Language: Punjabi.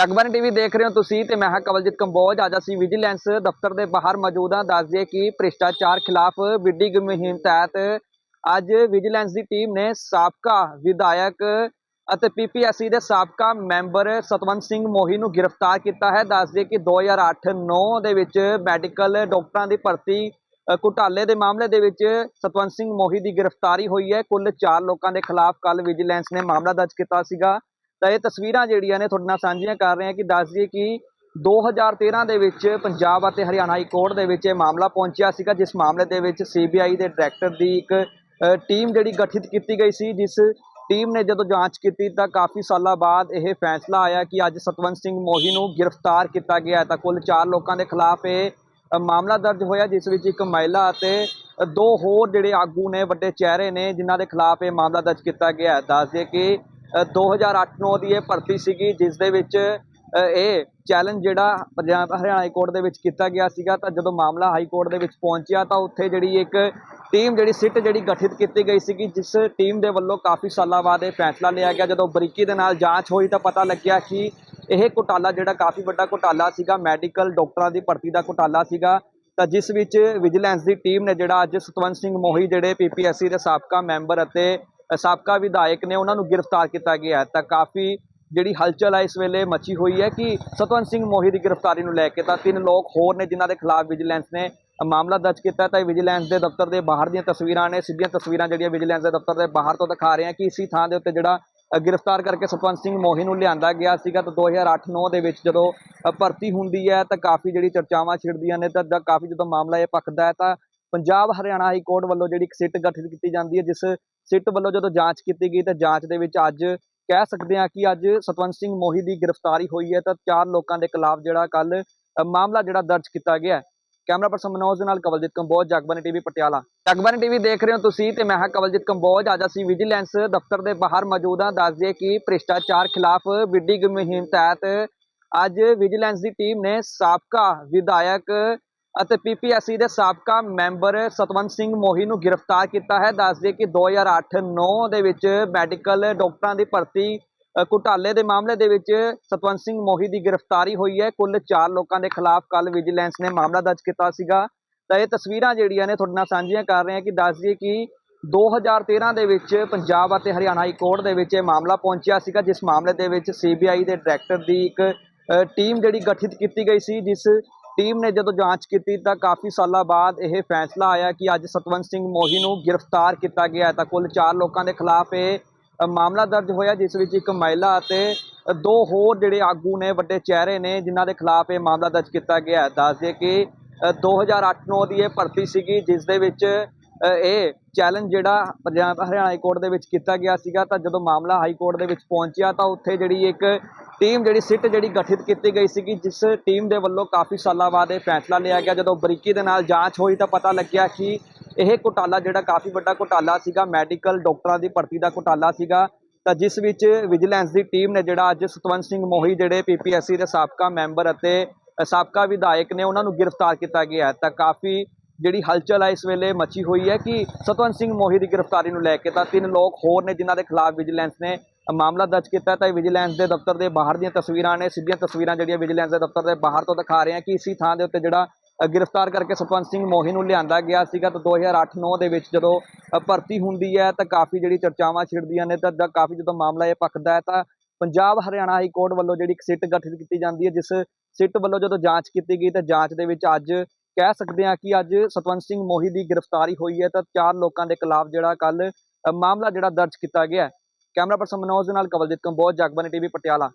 ਜਗਬਾਨੀ ਟੀਵੀ ਦੇਖ ਰਹੇ ਹੋ ਤੁਸੀਂ ਤੇ ਮੈਂ ਹਾਂ ਕਵਲਜੀਤ ਕੰਬੋਜ। ਅੱਜ ਅਸੀਂ ਵਿਜੀਲੈਂਸ ਦਫ਼ਤਰ ਦੇ ਬਾਹਰ ਮੌਜੂਦ ਹਾਂ। ਦੱਸ ਦਈਏ ਕਿ ਭ੍ਰਿਸ਼ਟਾਚਾਰ ਖਿਲਾਫ ਵਿੱਢੀ ਮੁਹਿੰਮ ਤਹਿਤ ਅੱਜ ਵਿਜੀਲੈਂਸ ਦੀ ਟੀਮ ਨੇ ਸਾਬਕਾ ਵਿਧਾਇਕ ਅਤੇ ਪੀਪੀਐਸਸੀ ਦੇ ਸਾਬਕਾ ਮੈਂਬਰ ਸਤਵੰਤ ਸਿੰਘ ਮੋਹੀ ਨੂੰ ਗ੍ਰਿਫਤਾਰ ਕੀਤਾ ਹੈ। ਦੱਸ ਦਈਏ ਕਿ 2008-9 ਦੇ ਵਿੱਚ ਮੈਡੀਕਲ ਡਾਕਟਰਾਂ ਦੀ ਭਰਤੀ ਘੁਟਾਲੇ ਦੇ ਮਾਮਲੇ ਦੇ ਵਿੱਚ ਸਤਵੰਤ ਸਿੰਘ ਮੋਹੀ ਦੀ ਗ੍ਰਿਫਤਾਰੀ ਹੋਈ ਹੈ। ਕੁੱਲ 4 ਲੋਕਾਂ ਦੇ ਖਿਲਾਫ ਕੱਲ ਵਿਜੀਲੈਂਸ ਨੇ ਮਾਮਲਾ ਦਰਜ ਕੀਤਾ ਸੀਗਾ। ਤਾਂ ਇਹ ਤਸਵੀਰਾਂ ਜਿਹੜੀਆਂ ਨੇ ਤੁਹਾਡੇ ਨਾਲ ਸਾਂਝੀਆਂ ਕਰ ਰਹੇ ਹਾਂ ਕਿ ਦੱਸ ਦਈਏ ਕਿ 2013 ਦੇ ਵਿੱਚ ਪੰਜਾਬ ਅਤੇ ਹਰਿਆਣਾ ਹਾਈ ਕੋਰਟ ਦੇ ਵਿੱਚ ਇਹ ਮਾਮਲਾ ਪਹੁੰਚਿਆ ਸੀਗਾ, ਜਿਸ ਮਾਮਲੇ ਦੇ ਵਿੱਚ ਸੀਬੀਆਈ ਦੇ ਡਾਇਰੈਕਟਰ ਦੀ ਇੱਕ ਟੀਮ ਜਿਹੜੀ ਗਠਿਤ ਕੀਤੀ ਗਈ ਸੀ, ਜਿਸ ਟੀਮ ਨੇ ਜਦੋਂ ਜਾਂਚ ਕੀਤੀ ਤਾਂ ਕਾਫੀ ਸਾਲਾਂ ਬਾਅਦ ਇਹ ਫੈਸਲਾ ਆਇਆ ਕਿ ਅੱਜ ਸਤਵੰਤ ਸਿੰਘ ਮੋਹੀ ਨੂੰ ਗ੍ਰਿਫਤਾਰ ਕੀਤਾ ਗਿਆ ਤਾਂ ਕੁੱਲ 4 ਲੋਕਾਂ ਦੇ ਖਿਲਾਫ ਇਹ ਮਾਮਲਾ ਦਰਜ ਹੋਇਆ, ਜਿਸ ਵਿੱਚ ਇੱਕ ਮਹਿਲਾ ਅਤੇ ਦੋ ਹੋਰ ਜਿਹੜੇ ਆਗੂ ਨੇ, ਵੱਡੇ ਚਿਹਰੇ ਨੇ, ਜਿਨ੍ਹਾਂ ਦੇ ਖਿਲਾਫ ਇਹ ਮਾਮਲਾ ਦਰਜ ਕੀਤਾ ਗਿਆ ਹੈ। ਦੱਸ ਦਈਏ ਕਿ 2008-9 ਦੀ ਇਹ ਭਰਤੀ ਸੀਗੀ, ਜਿਸ ਦੇ ਵਿੱਚ ਇਹ ਚੈਲੰਜ ਜਿਹੜਾ ਪੰਜਾਬ ਹਰਿਆਣਾ ਹਾਈ ਕੋਰਟ ਦੇ ਵਿੱਚ ਕੀਤਾ ਗਿਆ ਸੀਗਾ। ਤਾਂ ਜਦੋਂ ਮਾਮਲਾ ਹਾਈ ਕੋਰਟ ਦੇ ਵਿੱਚ ਪਹੁੰਚਿਆ, ਤਾਂ ਉੱਥੇ ਜਿਹੜੀ ਇੱਕ ਟੀਮ, ਜਿਹੜੀ ਸਿੱਟ ਜਿਹੜੀ ਗਠਿਤ ਕੀਤੀ ਗਈ ਸੀਗੀ, ਜਿਸ ਟੀਮ ਦੇ ਵੱਲੋਂ ਕਾਫੀ ਸਾਲਾਂ ਬਾਅਦ ਇਹ ਫੈਸਲਾ ਲਿਆ ਗਿਆ। ਜਦੋਂ ਬਰੀਕੀ ਦੇ ਨਾਲ ਜਾਂਚ ਹੋਈ, ਤਾਂ ਪਤਾ ਲੱਗਿਆ ਕਿ ਇਹ ਘੁਟਾਲਾ ਜਿਹੜਾ ਕਾਫੀ ਵੱਡਾ ਘੁਟਾਲਾ ਸੀਗਾ, ਮੈਡੀਕਲ ਡਾਕਟਰਾਂ ਦੀ ਭਰਤੀ ਦਾ ਘੁਟਾਲਾ ਸੀਗਾ। ਤਾਂ ਜਿਸ ਵਿੱਚ ਵਿਜੀਲੈਂਸ ਦੀ ਟੀਮ ਨੇ ਜਿਹੜਾ ਅੱਜ ਸਤਵੰਤ ਸਿੰਘ ਮੋਹੀ, ਜਿਹੜੇ ਪੀਪੀਐਸਸੀ ਦੇ ਸਾਬਕਾ ਮੈਂਬਰ ਅਤੇ ਸਾਬਕਾ ਵਿਧਾਇਕ ਨੇ ਉਹਨਾਂ ਨੂੰ ਗ੍ਰਿਫਤਾਰ ਕੀਤਾ ਗਿਆ ਹੈ। ਤਾਂ ਕਾਫੀ ਜਿਹੜੀ ਹਲਚਲ ਹੈ ਇਸ ਵੇਲੇ ਮਚੀ ਹੋਈ ਹੈ ਕਿ ਸਤਵੰਤ ਸਿੰਘ ਮੋਹੀ ਦੀ ਗ੍ਰਿਫਤਾਰੀ ਨੂੰ ਲੈ ਕੇ ਤਾਂ ਤਿੰਨ ਲੋਕ ਹੋਰ ਨੇ ਜਿਨ੍ਹਾਂ ਦੇ ਖਿਲਾਫ ਵਿਜੀਲੈਂਸ ਨੇ ਮਾਮਲਾ ਦਰਜ ਕੀਤਾ। ਤਾਂ ਇਹ ਵਿਜੀਲੈਂਸ ਦੇ ਦਫ਼ਤਰ ਦੇ ਬਾਹਰ ਦੀਆਂ ਤਸਵੀਰਾਂ ਨੇ, ਸਿੱਧੀਆਂ ਤਸਵੀਰਾਂ ਜਿਹੜੀਆਂ ਵਿਜੀਲੈਂਸ ਦੇ ਦਫ਼ਤਰ ਦੇ ਬਾਹਰ ਤੋਂ ਦਿਖਾ ਰਹੇ ਹਾਂ ਕਿ ਇਸੇ ਥਾਂ ਦੇ ਉੱਤੇ ਜਿਹੜਾ ਗ੍ਰਿਫਤਾਰ ਕਰਕੇ ਸਤਵੰਤ ਸਿੰਘ ਮੋਹੀ ਨੂੰ ਲਿਆਂਦਾ ਗਿਆ ਸੀਗਾ। ਤਾਂ 2008-9 ਦੇ ਵਿੱਚ ਜਦੋਂ ਭਰਤੀ ਹੁੰਦੀ ਹੈ ਤਾਂ ਕਾਫੀ ਜਿਹੜੀ ਚਰਚਾਵਾਂ ਛਿੜਦੀਆਂ ਨੇ, ਤਾਂ ਕਾਫੀ ਜਦੋਂ ਮਾਮਲਾ ਇਹ ਪੱਕਦਾ ਹੈ ਤਾਂ ਪੰਜਾਬ ਹਰਿਆਣਾ ਹਾਈ ਕੋਰਟ ਵੱਲੋਂ ਜਿਹੜੀ ਇੱਕ ਸਿੱਟ ਗਠਿਤ ਕੀਤੀ ਜਾਂਦੀ ਹੈ, ਜਿਸ ਸਿੱਟ ਵੱਲੋਂ ਜਦੋਂ ਜਾਂਚ ਕੀਤੀ ਗਈ ਤਾਂ ਜਾਂਚ ਦੇ ਵਿੱਚ ਅੱਜ ਕਹਿ ਸਕਦੇ ਹਾਂ ਕਿ ਅੱਜ ਸਤਵੰਤ ਸਿੰਘ ਮੋਹੀ ਦੀ ਗ੍ਰਿਫਤਾਰੀ ਹੋਈ ਹੈ ਤਾਂ ਚਾਰ ਲੋਕਾਂ ਦੇ ਖਿਲਾਫ ਜਿਹੜਾ ਕੱਲ ਮਾਮਲਾ ਜਿਹੜਾ ਦਰਜ ਕੀਤਾ ਗਿਆ ਹੈ। ਕੈਮਰਾ ਪਰਸਨ ਮਨੋਜ ਦੇ ਨਾਲ ਕਵਲਜੀਤ ਕੰਬੋਜ ਜਗਬਾਨੀ ਟੀਵੀ, ਪਟਿਆਲਾ। ਜਗਬਾਨੀ ਟੀਵੀ ਦੇਖ ਰਹੇ ਹੋ ਤੁਸੀਂ ਤੇ ਮੈਂ ਹਾਂ ਕਵਲਜੀਤ ਕੰਬੋਜ, ਅੱਜ ਅਸੀਂ ਵਿਜੀਲੈਂਸ ਦਫ਼ਤਰ ਦੇ ਬਾਹਰ ਮੌਜੂਦ ਹਾਂ। ਦੱਸ ਦਈਏ ਕਿ ਭ੍ਰਿਸ਼ਟਾਚਾਰ ਖਿਲਾਫ ਵਿੱਢੀ ਮੁਹਿੰਮ ਤਹਿਤ ਅੱਜ ਵਿਜੀਲੈਂਸ ਦੀ ਟੀਮ ਨੇ ਸਾਬਕਾ ਵਿਧਾਇਕ ਅਤੇ ਪੀਪੀਐਸਸੀ ਦੇ ਸਾਬਕਾ ਮੈਂਬਰ ਸਤਵੰਤ ਸਿੰਘ ਮੋਹੀ ਨੂੰ ਗ੍ਰਿਫਤਾਰ ਕੀਤਾ ਹੈ। ਦੱਸ ਦਈਏ ਕਿ 2008-9 ਦੇ ਵਿੱਚ ਮੈਡੀਕਲ ਡਾਕਟਰਾਂ ਦੀ ਭਰਤੀ ਘੁਟਾਲੇ ਦੇ ਮਾਮਲੇ ਦੇ ਵਿੱਚ ਸਤਵੰਤ ਸਿੰਘ ਮੋਹੀ ਦੀ ਗ੍ਰਿਫਤਾਰੀ ਹੋਈ ਹੈ। ਕੁੱਲ 4 ਲੋਕਾਂ ਦੇ ਖਿਲਾਫ ਕੱਲ ਵਿਜੀਲੈਂਸ ਨੇ ਮਾਮਲਾ ਦਰਜ ਕੀਤਾ ਸੀਗਾ। ਤਾਂ ਇਹ ਤਸਵੀਰਾਂ ਜਿਹੜੀਆਂ ਨੇ ਤੁਹਾਡੇ ਨਾਲ ਸਾਂਝੀਆਂ ਕਰ ਰਹੇ ਹਾਂ ਕਿ ਦੱਸ ਦਈਏ ਕਿ 2013 ਦੇ ਵਿੱਚ ਪੰਜਾਬ ਅਤੇ ਹਰਿਆਣਾ ਹਾਈ ਕੋਰਟ ਦੇ ਵਿੱਚ ਇਹ ਮਾਮਲਾ ਪਹੁੰਚਿਆ ਸੀਗਾ, ਜਿਸ ਮਾਮਲੇ ਦੇ ਵਿੱਚ ਸੀਬੀਆਈ ਦੇ ਡਾਇਰੈਕਟਰ ਦੀ ਇੱਕ ਟੀਮ ਜਿਹੜੀ ਗਠਿਤ ਕੀਤੀ ਗਈ ਸੀ, ਜਿਸ ਟੀਮ ਨੇ ਜਦੋਂ ਜਾਂਚ ਕੀਤੀ ਤਾਂ ਕਾਫੀ ਸਾਲਾਂ ਬਾਅਦ ਇਹ ਫੈਸਲਾ ਆਇਆ ਕਿ ਅੱਜ ਸਤਵੰਤ ਸਿੰਘ ਮੋਹੀ ਨੂੰ ਗ੍ਰਿਫਤਾਰ ਕੀਤਾ ਗਿਆ ਤਾਂ ਕੁੱਲ 4 ਲੋਕਾਂ ਦੇ ਖਿਲਾਫ ਇਹ ਮਾਮਲਾ ਦਰਜ ਹੋਇਆ, ਜਿਸ ਵਿੱਚ ਇੱਕ ਮਹਿਲਾ ਅਤੇ ਦੋ ਹੋਰ ਜਿਹੜੇ ਆਗੂ ਨੇ, ਵੱਡੇ ਚਿਹਰੇ ਨੇ, ਜਿਨ੍ਹਾਂ ਦੇ ਖਿਲਾਫ ਇਹ ਮਾਮਲਾ ਦਰਜ ਕੀਤਾ ਗਿਆ ਹੈ। ਦੱਸ ਦਈਏ ਕਿ 2008-9 ਦੀ ਇਹ ਭਰਤੀ ਸੀਗੀ, ਜਿਸ ਦੇ ਵਿੱਚ ਇਹ ਚੈਲੰਜ ਜਿਹੜਾ ਪੰਜਾਬ ਹਰਿਆਣਾ ਹਾਈ ਕੋਰਟ ਦੇ ਵਿੱਚ ਕੀਤਾ ਗਿਆ ਸੀਗਾ। ਤਾਂ ਜਦੋਂ ਮਾਮਲਾ ਹਾਈ ਕੋਰਟ ਦੇ ਵਿੱਚ ਪਹੁੰਚਿਆ ਤਾਂ ਉੱਥੇ ਜਿਹੜੀ ਇੱਕ ਟੀਮ ਜਿਹੜੀ ਸਿੱਟ ਜਿਹੜੀ ਗਠਿਤ ਕੀਤੀ ਗਈ ਸੀਗੀ, ਜਿਸ ਟੀਮ ਦੇ ਵੱਲੋਂ ਕਾਫੀ ਸਾਲਾਂ ਬਾਅਦ ਇਹ ਫੈਸਲਾ ਲਿਆ ਗਿਆ। ਜਦੋਂ ਬਰੀਕੀ ਦੇ ਨਾਲ ਜਾਂਚ ਹੋਈ ਤਾਂ ਪਤਾ ਲੱਗਿਆ ਕਿ ਇਹ ਘੁਟਾਲਾ ਜਿਹੜਾ ਕਾਫੀ ਵੱਡਾ ਘੁਟਾਲਾ ਸੀਗਾ, ਮੈਡੀਕਲ ਡਾਕਟਰਾਂ ਦੀ ਭਰਤੀ ਦਾ ਘੁਟਾਲਾ ਸੀਗਾ। ਤਾਂ ਜਿਸ ਵਿੱਚ ਵਿਜੀਲੈਂਸ ਦੀ ਟੀਮ ਨੇ ਜਿਹੜਾ ਅੱਜ ਸਤਵੰਤ ਸਿੰਘ ਮੋਹੀ ਜਿਹੜੇ ਪੀਪੀਐਸਸੀ ਦੇ ਸਾਬਕਾ ਮੈਂਬਰ ਅਤੇ ਸਾਬਕਾ ਵਿਧਾਇਕ ਨੇ, ਉਹਨਾਂ ਨੂੰ ਗ੍ਰਿਫਤਾਰ ਕੀਤਾ ਗਿਆ ਤਾਂ ਕਾਫੀ ਜਿਹੜੀ ਹਲਚਲ ਹੈ ਇਸ ਵੇਲੇ ਮੱਚੀ ਹੋਈ ਹੈ ਕਿ ਸਤਵੰਤ ਸਿੰਘ ਮੋਹੀ ਦੀ ਗ੍ਰਿਫਤਾਰੀ ਨੂੰ ਲੈ ਕੇ ਤਾਂ ਤਿੰਨ ਲੋਕ ਹੋਰ ਨੇ ਜਿਨ੍ਹਾਂ ਦੇ ਖਿਲਾਫ ਵਿਜੀਲੈਂਸ ਨੇ ਮਾਮਲਾ ਦਰਜ ਕੀਤਾ ਤਾਂ ਵਿਜੀਲੈਂਸ ਦੇ ਦਫ਼ਤਰ ਦੇ ਬਾਹਰ ਦੀਆਂ ਤਸਵੀਰਾਂ ਨੇ, ਸਿੱਧੀਆਂ ਤਸਵੀਰਾਂ ਜਿਹੜੀਆਂ ਵਿਜੀਲੈਂਸ ਦੇ ਦਫ਼ਤਰ ਦੇ ਬਾਹਰ ਤੋਂ ਦਿਖਾ ਰਹੇ ਹਾਂ ਕਿ ਇਸੇ ਥਾਂ ਦੇ ਉੱਤੇ ਜਿਹੜਾ ਗ੍ਰਿਫਤਾਰ ਕਰਕੇ ਸਰਪੰਚ ਸਿੰਘ ਮੋਹੀ ਨੂੰ ਲਿਆਂਦਾ ਗਿਆ ਸੀਗਾ। ਤਾਂ 2008-9 ਦੇ ਵਿੱਚ ਜਦੋਂ ਭਰਤੀ ਹੁੰਦੀ ਹੈ, ਤਾਂ ਕਾਫੀ ਜਿਹੜੀ ਚਰਚਾਵਾਂ ਛਿੜਦੀਆਂ ਨੇ, ਤਾਂ ਕਾਫੀ ਜਦੋਂ ਮਾਮਲਾ ਇਹ ਪੱਕਦਾ ਹੈ, ਤਾਂ ਪੰਜਾਬ ਹਰਿਆਣਾ ਹਾਈ ਕੋਰਟ ਵੱਲੋਂ ਜਿਹੜੀ ਇੱਕ ਸਿੱਟ ਗਠਿਤ ਕੀਤੀ ਜਾਂਦੀ ਹੈ, ਜਿਸ ਸਿੱਟ ਵੱਲੋਂ ਜਦੋਂ ਜਾਂਚ ਕੀਤੀ ਗਈ, ਤਾਂ ਜਾਂਚ ਦੇ ਵਿੱਚ ਅੱਜ ਕਹਿ ਸਕਦੇ ਹਾਂ ਕਿ ਅੱਜ ਸਤਵੰਤ ਸਿੰਘ ਮੋਹੀ ਦੀ ਗ੍ਰਿਫਤਾਰੀ ਹੋਈ ਹੈ, ਤਾਂ ਚਾਰ ਲੋਕਾਂ ਦੇ ਖਿਲਾਫ ਜਿਹੜਾ ਕੱਲ ਮਾਮਲਾ ਜਿਹੜਾ ਦਰਜ ਕੀਤਾ ਗਿਆ ਕੈਮਰਾ ਪਰਸਨ ਮਨੋਜ ਦੇ ਨਾਲ ਕਵਲਦੀਪ ਕੰਬੋਜ ਜਗਬਾਨੀ ਟੀਵੀ ਪਟਿਆਲਾ।